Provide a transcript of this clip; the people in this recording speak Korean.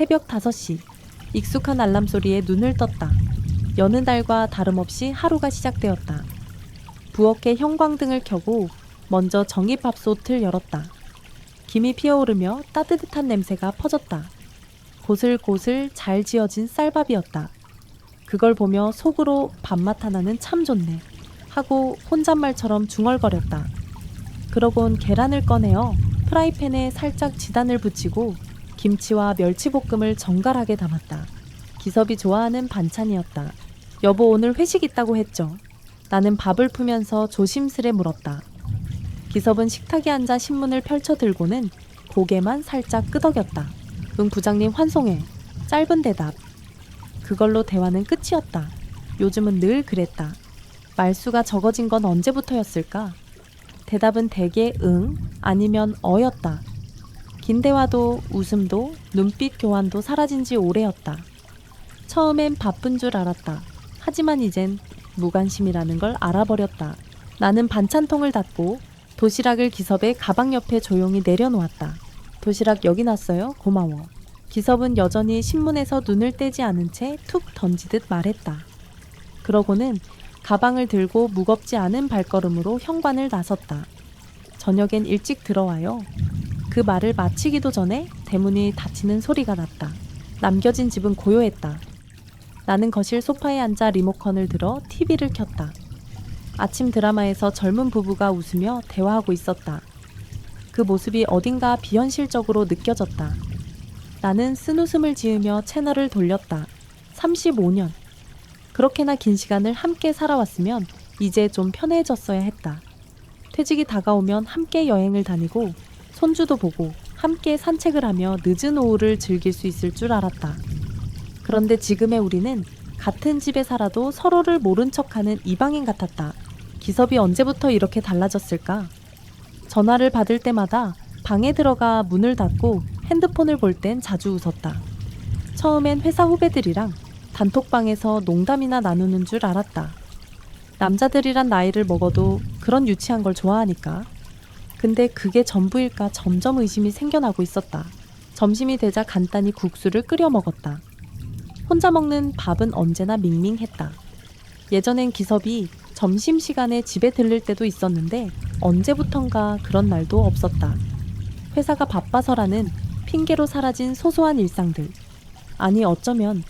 새벽 5시. 익숙한 알람 소리에 눈을 떴다. 여는 달과 다름없이 하루가 시작되었다. 부엌에 형광등을 켜고 먼저 전기밥솥을 열었다. 김이 피어오르며 따뜻한 냄새가 퍼졌다. 고슬고슬 잘 지어진 쌀밥이었다. 그걸 보며 속으로 밥맛 하나는 참 좋네. 하고 혼잣말처럼 중얼거렸다. 그러곤 계란을 꺼내어 프라이팬에 살짝 지단을 붙이고 김치와 멸치볶음을 정갈하게 담았다. 기섭이 좋아하는 반찬이었다. 여보 오늘 회식 있다고 했죠. 나는 밥을 푸면서 조심스레 물었다. 기섭은 식탁에 앉아 신문을 펼쳐 들고는 고개만 살짝 끄덕였다. 응 부장님 환송해. 짧은 대답. 그걸로 대화는 끝이었다. 요즘은 늘 그랬다. 말수가 적어진 건 언제부터였을까? 대답은 대개 응, 아니면 어였다. 긴 대화도 웃음도 눈빛 교환도 사라진 지 오래였다. 처음엔 바쁜 줄 알았다. 하지만 이젠 무관심이라는 걸 알아버렸다. 나는 반찬통을 닫고 도시락을 기섭의 가방 옆에 조용히 내려놓았다. 도시락 여기 놨어요. 고마워. 기섭은 여전히 신문에서 눈을 떼지 않은 채 툭 던지듯 말했다. 그러고는 가방을 들고 무겁지 않은 발걸음으로 현관을 나섰다. 저녁엔 일찍 들어와요. 그 말을 마치기도 전에 대문이 닫히는 소리가 났다. 남겨진 집은 고요했다. 나는 거실 소파에 앉아 리모컨을 들어 TV를 켰다. 아침 드라마에서 젊은 부부가 웃으며 대화하고 있었다. 그 모습이 어딘가 비현실적으로 느껴졌다. 나는 쓴웃음을 지으며 채널을 돌렸다. 35년. 그렇게나 긴 시간을 함께 살아왔으면 이제 좀 편해졌어야 했다. 퇴직이 다가오면 함께 여행을 다니고 손주도 보고 함께 산책을 하며 늦은 오후를 즐길 수 있을 줄 알았다. 그런데 지금의 우리는 같은 집에 살아도 서로를 모른 척하는 이방인 같았다. 기섭이 언제부터 이렇게 달라졌을까? 전화를 받을 때마다 방에 들어가 문을 닫고 핸드폰을 볼 땐 자주 웃었다. 처음엔 회사 후배들이랑 단톡방에서 농담이나 나누는 줄 알았다. 남자들이란 나이를 먹어도 그런 유치한 걸 좋아하니까. 근데 그게 전부일까 점점 의심이 생겨나고 있었다. 점심이 되자 간단히 국수를 끓여 먹었다. 혼자 먹는 밥은 언제나 밍밍했다. 예전엔 기섭이 점심시간에 집에 들릴 때도 있었는데 언제부턴가 그런 날도 없었다. 회사가 바빠서라는 핑계로 사라진 소소한 일상들. 아니 어쩌면